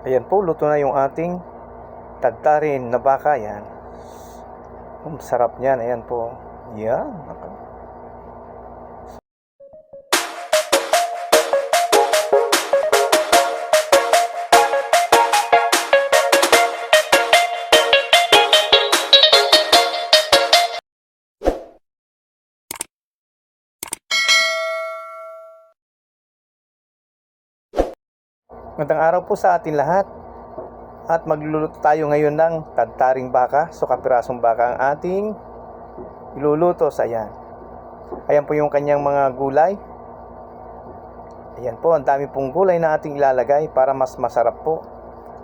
Ayan po, luto na yung ating tagtarin na baka yan. Ang sarap niyan, ayan po. Yan. naka- Magandang araw po sa atin lahat. At magluluto tayo ngayon ng tagtaring baka. So kapirasong baka ang ating iluluto sa yan. Ayan po yung kanyang mga gulay. Ayan po, ang dami pong gulay na ating ilalagay para mas masarap po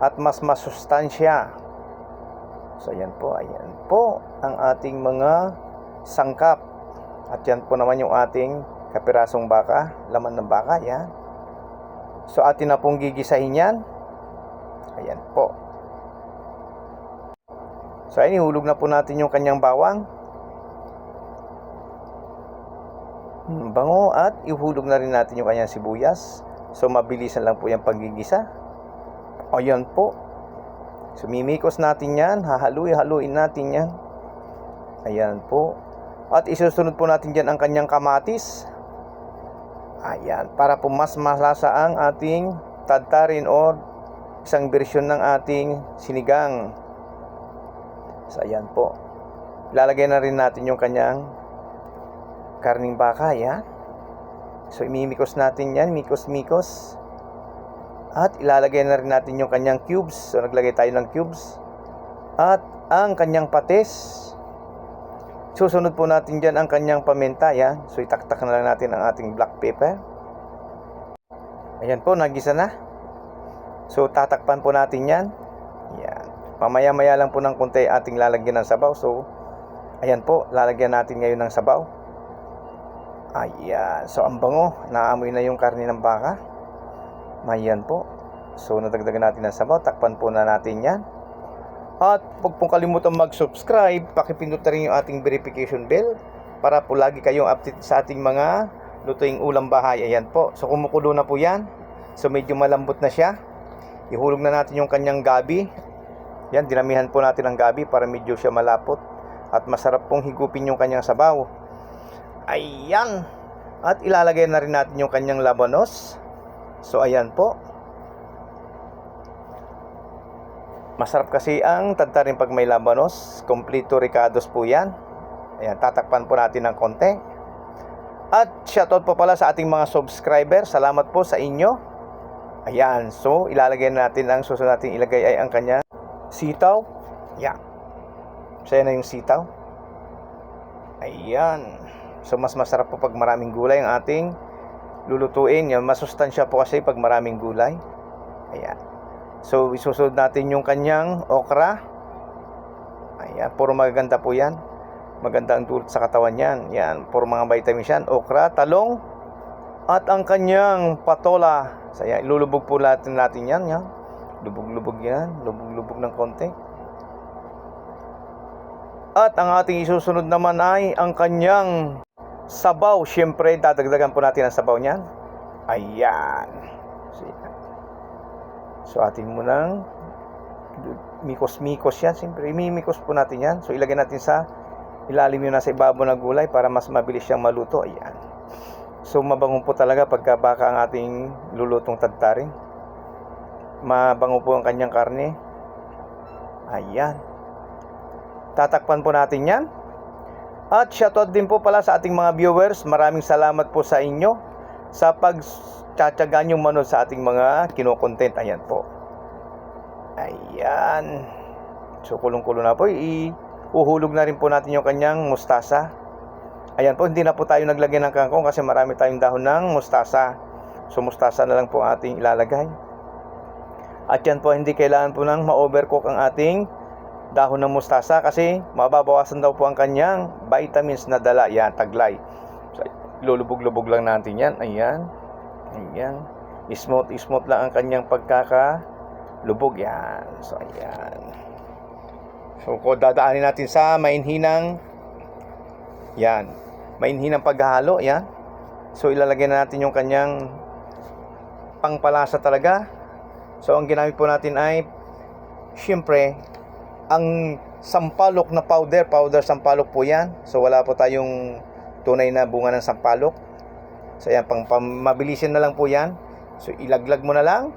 at mas masustansya. So ayan po, ayan po ang ating mga sangkap. At yan po naman yung ating kapirasong baka, laman ng baka, yan. So atin na pong gigisahin yan. Ayan po. So ayun, ihulog na po natin yung kanyang bawang. Hmm, Bango at ihulog na rin natin yung kanyang sibuyas. So mabilisan lang po yung paggigisa. Ayan po. So mimikos natin yan. Hahaluin-haluin natin yan. Ayan po. At isusunod po natin dyan ang kanyang kamatis. Ayan, para po mas malasa ang ating tadtarin o isang bersyon ng ating sinigang. So, ayan po. Ilalagay na rin natin yung kanyang karning baka, yan. So, imimikos natin yan, mikos-mikos. At ilalagay na rin natin yung kanyang cubes. So, naglagay tayo ng cubes. At ang kanyang patis. Susunod po natin dyan ang kanyang paminta. So, itaktak na lang natin ang ating black pepper. Ayan po, nagisa na. So, tatakpan po natin yan. Yan. Mamaya-maya lang po ng konti ating lalagyan ng sabaw. So, ayan po, lalagyan natin ngayon ng sabaw. Ayan. So, ang bango. Naamoy na yung karne ng baka. Ayan po. So, nadagdagan natin ng sabaw. Takpan po na natin yan. At huwag pong kalimutan mag-subscribe, pakipindot na rin yung ating verification bell para po lagi kayong update sa ating mga lutuing ulam bahay. Ayan po. So kumukulo na po yan. So medyo malambot na siya. Ihulog na natin yung kanyang gabi. Yan, dinamihan po natin ang gabi para medyo siya malapot. At masarap pong higupin yung kanyang sabaw. Ayan. At ilalagay na rin natin yung kanyang labanos. So ayan po. Masarap kasi ang tagtarin pag may labanos. Kompleto ricados po yan. Ayan, tatakpan po natin ng konti. At shoutout po pala sa ating mga subscriber. Salamat po sa inyo. Ayan, so ilalagay natin ang susunod natin ilagay ay ang kanya sitaw. Yan. So yan na yung sitaw. Ayan. So mas masarap po pag maraming gulay ang ating lulutuin. Yan, masustansya po kasi pag maraming gulay. Ayan. So, isusunod natin yung kanyang okra. Ayan, puro magaganda po yan. Maganda ang dulot sa katawan yan. Yan, puro mga vitamins yan. Okra, talong, at ang kanyang patola. So, yan, ilulubog po natin natin yan. yan. Lubog-lubog yan. Lubog-lubog ng konti. At ang ating isusunod naman ay ang kanyang sabaw. Siyempre, dadagdagan po natin ang sabaw niyan. Ayan. So. So atin mo nang mikos-mikos yan. Siyempre, imimikos po natin yan. So ilagay natin sa ilalim yun nasa ibabaw ng gulay para mas mabilis siyang maluto. Ayan. So mabango po talaga pagka baka ang ating lulutong tagtarin. Mabango po ang kanyang karne. Ayan. Tatakpan po natin yan. At shoutout din po pala sa ating mga viewers. Maraming salamat po sa inyo sa pagtsatsaga niyong manood sa ating mga kinokontent. Ayan po. Ayan. So, kulong-kulo na po. Iuhulog na rin po natin yung kanyang mustasa. Ayan po, hindi na po tayo naglagay ng kangkong kasi marami tayong dahon ng mustasa. So, mustasa na lang po ating ilalagay. At yan po, hindi kailangan po nang ma-overcook ang ating dahon ng mustasa kasi mababawasan daw po ang kanyang vitamins na dala. Yan, taglay. So, lulubog-lubog lang natin yan. Ayan. Ayan. Smooth, smooth lang ang kanyang pagkakalubog. Yan. So, ayan. So, ko dadaanin natin sa mainhinang yan. Mainhinang paghahalo. Yan. So, ilalagay na natin yung kanyang pangpalasa talaga. So, ang ginamit po natin ay, syempre, ang sampalok na powder, powder sampalok po yan. So, wala po tayong tunay na bunga ng sampalok. So, yan, pang, mabilisin na lang po yan. So, ilaglag mo na lang.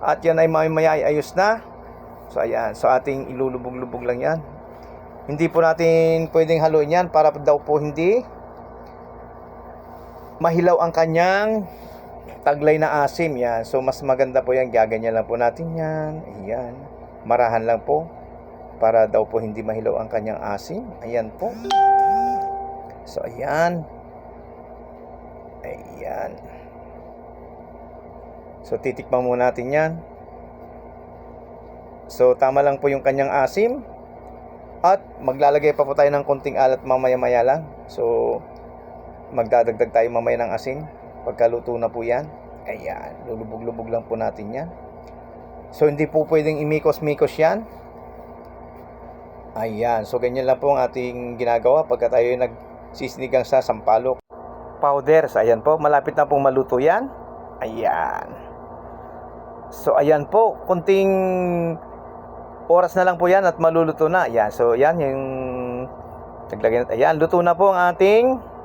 At yan ay mamaya ay ayos na. So, ayan. So, ating ilulubog-lubog lang yan. Hindi po natin pwedeng haluin yan para daw po hindi mahilaw ang kanyang taglay na asim yan. So mas maganda po yan, gaganyan lang po natin yan. Ayan. Marahan lang po para daw po hindi mahilaw ang kanyang asim. Ayan po. So ayan. Ayan. So titikman muna natin yan. So tama lang po yung kanyang asim. At maglalagay pa po tayo ng konting alat mamaya-maya lang. So magdadagdag tayo mamaya ng asin pagkaluto na po yan ayan lulubog-lubog lang po natin yan so hindi po pwedeng imikos-mikos yan ayan so ganyan lang po ang ating ginagawa pagka tayo ay nagsisinigang sa sampalok powder so ayan po malapit na pong maluto yan ayan so ayan po kunting oras na lang po yan at maluluto na ayan so yan yung naglagay natin ayan luto na po ang ating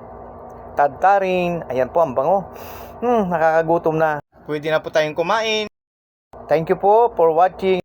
tadtarin. Ayan po, ang bango. Hmm, nakakagutom na. Pwede na po tayong kumain. Thank you po for watching.